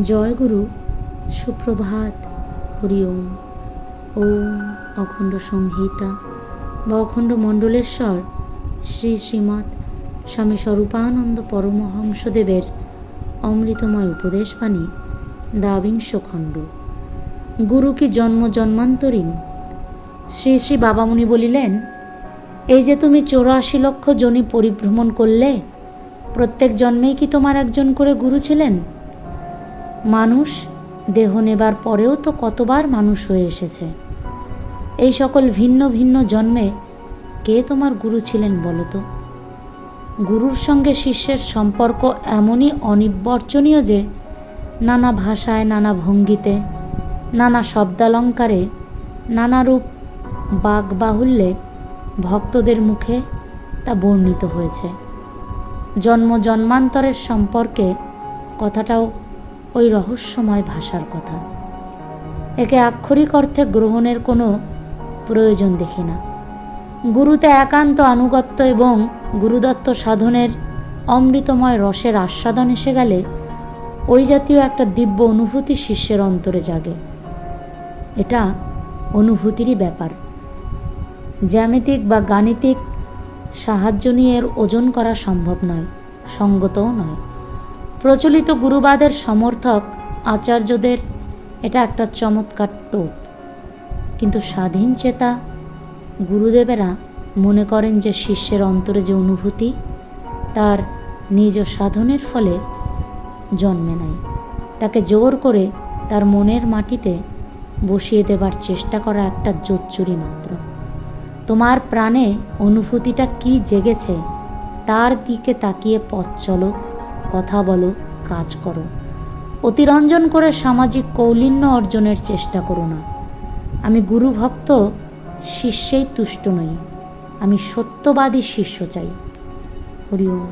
জয় গুরু সুপ্রভাত, হরি ওম। ওম অখণ্ড সংহিতা বা অখণ্ড মণ্ডলেশ্বর শ্রী শ্রীমৎ স্বামী স্বরূপানন্দ পরমহংসদেবের অমৃতময় উপদেশবাণী দাবিংশ খণ্ড গুরু কি জন্ম জন্মান্তরীণ? শ্রী শ্রী বাবামুনি বলিলেন, এই যে তুমি চৌরাশি লক্ষ জনি পরিভ্রমণ করলে, প্রত্যেক জন্মেই কি তোমার একজন করে গুরু ছিলেন? মানুষ দেহ নেবার পরেও তো কতবার মানুষ হয়ে এসেছে। এই সকল ভিন্ন ভিন্ন জন্মে কে তোমার গুরু ছিলেন বলো তো? গুরুর সঙ্গে শিষ্যের সম্পর্ক এমনই অনির্বচনীয় যে নানা ভাষায়, নানা ভঙ্গিতে, নানা শব্দালঙ্কারে, নানা রূপ বাকবাহুল্যে ভক্তদের মুখে তা বর্ণিত হয়েছে। জন্ম জন্মান্তরের সম্পর্কে কথাটাও ওই রহস্যময় ভাষার কথা। একে আক্ষরিক অর্থে গ্রহণের কোনো প্রয়োজন দেখি না। গুরুতে একান্ত আনুগত্য এবং গুরুদত্ত সাধনের অমৃতময় রসের আস্বাদন এসে গেলে ওই জাতীয় একটা দিব্য অনুভূতি শিষ্যের অন্তরে জাগে। এটা অনুভূতিরই ব্যাপার। জ্যামিতিক বা গাণিতিক সাহায্য নিয়ে এর ওজন করা সম্ভব নয়, সঙ্গতও নয়। প্রচলিত গুরুবাদের সমর্থক আচার্যদের এটা একটা চমৎকার টোপ। কিন্তু স্বাধীন চেতা গুরুদেবেরা মনে করেন যে শিষ্যের অন্তরে যে অনুভূতি, তার নিজ সাধনের ফলে জন্মে নাই। তাকে জোর করে তার মনের মাটিতে বসিয়ে দেবার চেষ্টা করা একটা জোচ্চুরি মাত্র। তোমার প্রাণে অনুভূতিটা কি জেগেছে, তার দিকে তাকিয়ে পথ চলো। কথা বলো, কাজ করো। অতিরঞ্জন করে সামাজিক কৌলিন্য অর্জনের চেষ্টা করো না। আমি গুরুভক্ত, শিষ্যেই তুষ্ট নই। আমি সত্যবাদী শিষ্য চাই। হরি ওম।